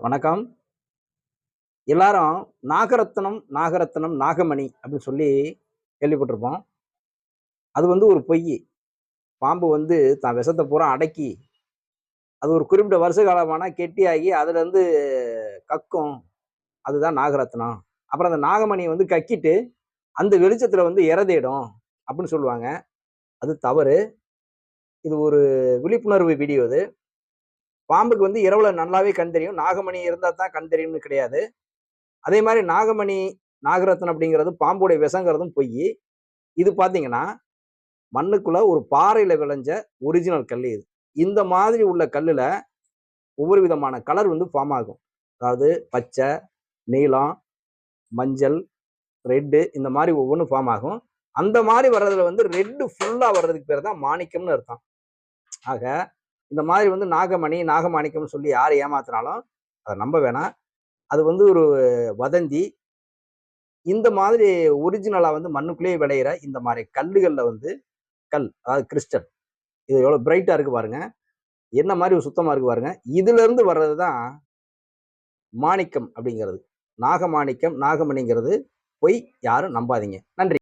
வணக்கம். எல்லாரும் நாகரத்னம் நாகரத்னம் நாகமணி அப்படின்னு சொல்லி கேள்விப்பட்டிருப்போம். அது வந்து ஒரு பொய். பாம்பு வந்து தான் விஷத்தை பூரா அடக்கி அது ஒரு குறிப்பிட்ட வருஷ காலமான கெட்டியாகி அதுலேருந்து கக்கும். அதுதான் நாகரத்னம். அப்புறம் அந்த நாகமணி வந்து கக்கிட்டு அந்த வெளிச்சத்தில் வந்து இறதிடும் அப்படின்னு சொல்லுவாங்க. அது தவறு. இது ஒரு விழிப்புணர்வு வீடியோ இது. பாம்புக்கு வந்து இரவுல நல்லாவே கண் தெரியும். நாகமணி இருந்தால் தான் கண் தெரியும்னு கிடையாது. அதே மாதிரி நாகமணி நாகரத்னம் அப்படிங்கிறது பாம்புடைய விஷங்கிறதும் பொய். இது பார்த்தீங்கன்னா மண்ணுக்குள்ள ஒரு பாறையில விளைஞ்ச ஒரிஜினல் கல் இது. இந்த மாதிரி உள்ள கல்லுல ஒவ்வொரு விதமான கலர் வந்து ஃபார்ம் ஆகும். அதாவது பச்சை நீலம் மஞ்சள் ரெட்டு இந்த மாதிரி ஒவ்வொன்றும் ஃபார்ம் ஆகும். அந்த மாதிரி வர்றதுல வந்து ரெட்டு ஃபுல்லாக வர்றதுக்கு பேர் தான் மாணிக்கம்னு அர்த்தம். ஆக இந்த மாதிரி வந்து நாகமணி நாகமாணிக்கம்னு சொல்லி யார் ஏமாத்தினாலும் அதை நம்ப வேணாம். அது வந்து ஒரு வதந்தி. இந்த மாதிரி ஒரிஜினலாக வந்து மண்ணுக்குள்ளேயே விளையிற இந்த மாதிரி கல்லுகளில் வந்து கல் அதாவது கிறிஸ்டல். இது எவ்வளோ பிரைட்டாக இருக்கு பாருங்க. என்ன மாதிரி ஒரு சுத்தமாக இருக்கு பாருங்க. இதுலேருந்து வர்றது தான் மாணிக்கம் அப்படிங்கிறது. நாகமாணிக்கம் நாகமணிங்கிறது பொய் யாரும் நம்பாதீங்க. நன்றி.